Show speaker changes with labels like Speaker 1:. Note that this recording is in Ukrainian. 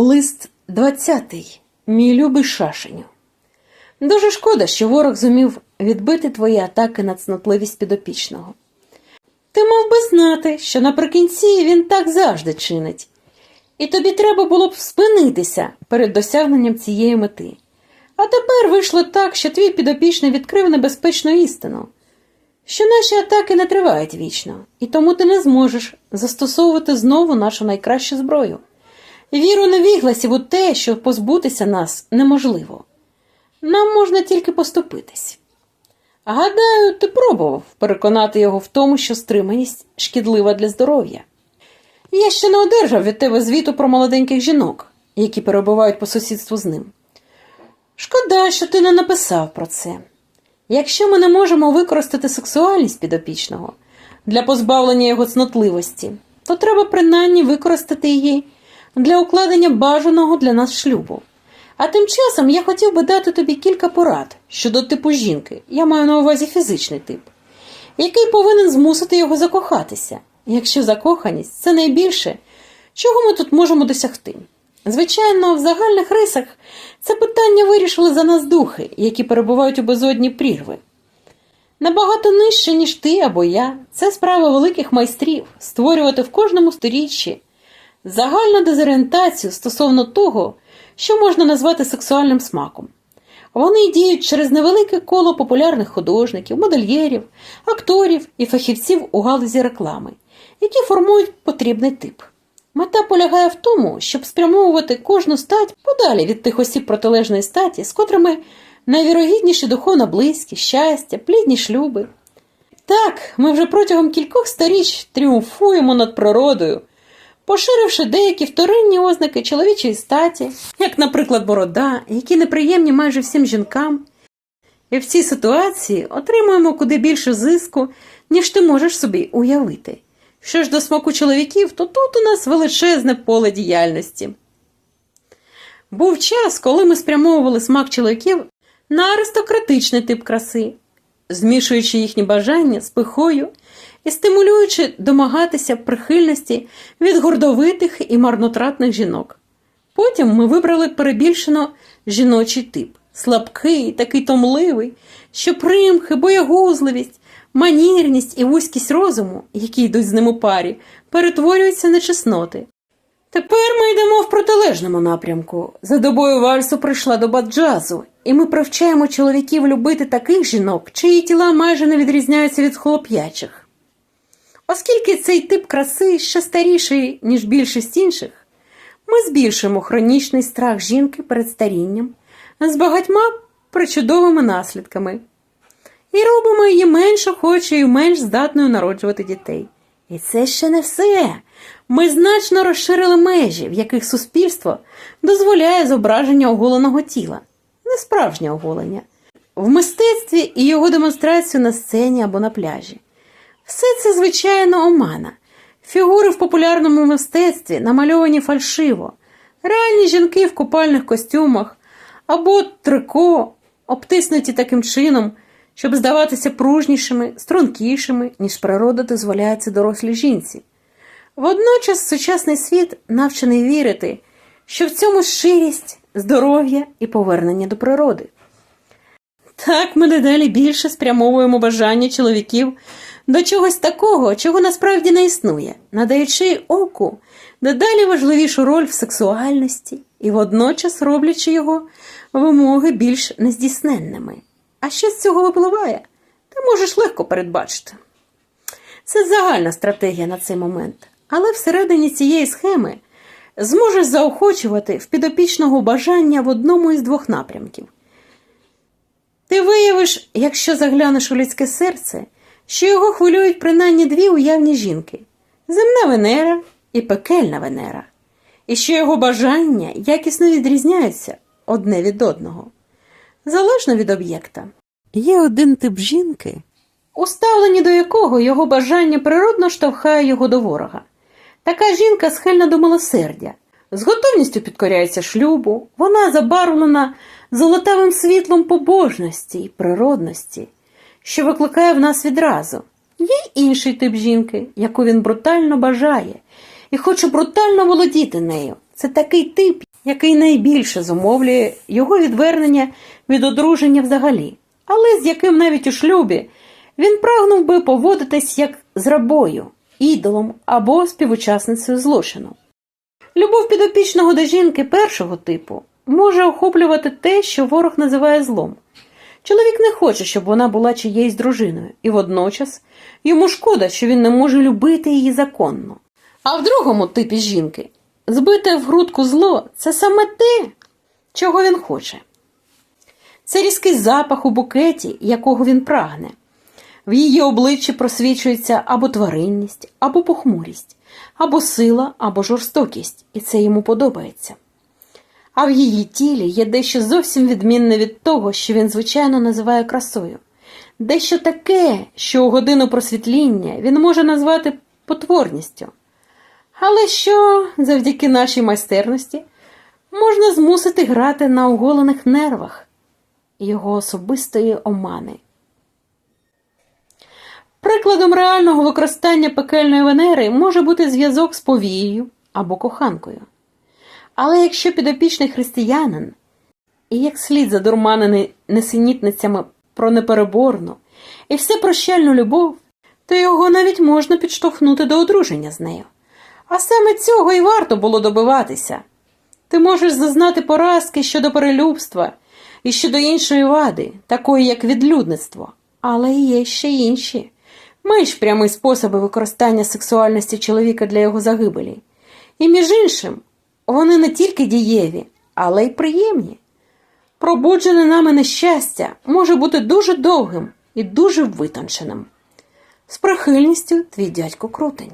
Speaker 1: Лист 20. Мій любий шашеню. Дуже шкода, що ворог зумів відбити твої атаки на цнотливість підопічного. Ти мав би знати, що наприкінці він так завжди чинить, і тобі треба було б спинитися перед досягненням цієї мети. А тепер вийшло так, що твій підопічний відкрив небезпечну істину, що наші атаки не тривають вічно, і тому ти не зможеш застосовувати знову нашу найкращу зброю. Віру невігласів у те, що позбутися нас неможливо. Нам можна тільки поступитись. Гадаю, ти пробував переконати його в тому, що стриманість шкідлива для здоров'я. Я ще не одержав від тебе звіту про молоденьких жінок, які перебувають по сусідству з ним. Шкода, що ти не написав про це. Якщо ми не можемо використати сексуальність підопічного для позбавлення його цнотливості, то треба принаймні використати її для укладення бажаного для нас шлюбу. А тим часом я хотів би дати тобі кілька порад щодо типу жінки, я маю на увазі фізичний тип, який повинен змусити його закохатися, якщо закоханість це найбільше, чого ми тут можемо досягти. Звичайно, в загальних рисах це питання вирішили за нас духи, які перебувають у безодні прірви. Набагато нижче, ніж ти або я, це справа великих майстрів створювати в кожному сторіччі загальну дезорієнтацію стосовно того, що можна назвати сексуальним смаком. Вони діють через невелике коло популярних художників, модельєрів, акторів і фахівців у галузі реклами, які формують потрібний тип. Мета полягає в тому, щоб спрямовувати кожну стать подалі від тих осіб протилежної статі, з котрими найвірогідніші духовна близькість, щастя, плідні шлюби. Так, ми вже протягом кількох сторіч тріумфуємо над природою, поширивши деякі вторинні ознаки чоловічої статі, як, наприклад, борода, які неприємні майже всім жінкам. І в цій ситуації отримуємо куди більше зиску, ніж ти можеш собі уявити. Що ж до смаку чоловіків, то тут у нас величезне поле діяльності. Був час, коли ми спрямовували смак чоловіків на аристократичний тип краси, змішуючи їхні бажання з пихою і стимулюючи домагатися прихильності від гордовитих і марнотратних жінок. Потім ми вибрали перебільшено жіночий тип слабкий, такий томливий, що примхи, боягузливість, манірність і вузькість розуму, які йдуть з ним у парі, перетворюються на чесноти. Тепер ми йдемо в протилежному напрямку. За добою вальсу прийшла доба джазу, і ми привчаємо чоловіків любити таких жінок, чиї тіла майже не відрізняються від хлоп'ячих. Оскільки цей тип краси ще старіший, ніж більшість інших, ми збільшуємо хронічний страх жінки перед старінням з багатьма причудовими наслідками і робимо її менш охочою менш здатною народжувати дітей. І це ще не все. Ми значно розширили межі, в яких суспільство дозволяє зображення оголеного тіла, не справжнє оголення, в мистецтві і його демонстрацію на сцені або на пляжі. Все це, звичайно, омана. Фігури в популярному мистецтві намальовані фальшиво, реальні жінки в купальних костюмах або трико, обтиснуті таким чином, щоб здаватися пружнішими, стрункішими, ніж природа дозволяє це дорослій жінці. Водночас сучасний світ навчений вірити, що в цьому щирість, здоров'я і повернення до природи. Так ми дедалі більше спрямовуємо бажання чоловіків до чогось такого, чого насправді не існує, надаючи оку дедалі важливішу роль в сексуальності і водночас роблячи його вимоги більш нездійсненними. А що з цього випливає, ти можеш легко передбачити. Це загальна стратегія на цей момент, але всередині цієї схеми зможеш заохочувати в підопічного бажання в одному із двох напрямків. Ти виявиш, якщо заглянеш у людське серце, що його хвилюють принаймні дві уявні жінки земна Венера і пекельна Венера, і що його бажання якісно відрізняються одне від одного, залежно від об'єкта. Є один тип жінки, у ставленні до якого його бажання природно штовхає його до ворога. Така жінка схильна до милосердя, з готовністю підкоряється шлюбу, вона забарвлена золотавим світлом побожності і природності, що викликає в нас відразу. Є інший тип жінки, яку він брутально бажає, і хоче брутально володіти нею. Це такий тип, який найбільше зумовлює його відвернення від одруження взагалі, але з яким навіть у шлюбі він прагнув би поводитись як з рабою, ідолом або співучасницею злочину. Любов підопічного до жінки першого типу може охоплювати те, що ворог називає злом. Чоловік не хоче, щоб вона була чиєюсь дружиною, і водночас йому шкода, що він не може любити її законно. А в другому типі жінки збите в грудку зло це саме те, чого він хоче. Це різкий запах у букеті, якого він прагне. В її обличчі просвічується або тваринність, або похмурість, або сила, або жорстокість, і це йому подобається. А в її тілі є дещо зовсім відмінне від того, що він звичайно називає красою, дещо таке, що у годину просвітління він може назвати потворністю. Але що завдяки нашій майстерності можна змусити грати на оголених нервах його особистої омани. Прикладом реального використання пекельної венери може бути зв'язок з повією або коханкою. Але якщо підопічний християнин і як слід задурманений несенітницями про непереборну і всепрощальну любов, то його навіть можна підштовхнути до одруження з нею. А саме цього і варто було добиватися. Ти можеш зазнати поразки щодо перелюбства і щодо іншої вади, такої як відлюдництво, але є ще інші, менш прямі способи використання сексуальності чоловіка для його загибелі. І між іншим, вони не тільки дієві, але й приємні. Пробуджене нами нещастя може бути дуже довгим і дуже витонченим. З прихильністю твій дядько крутень.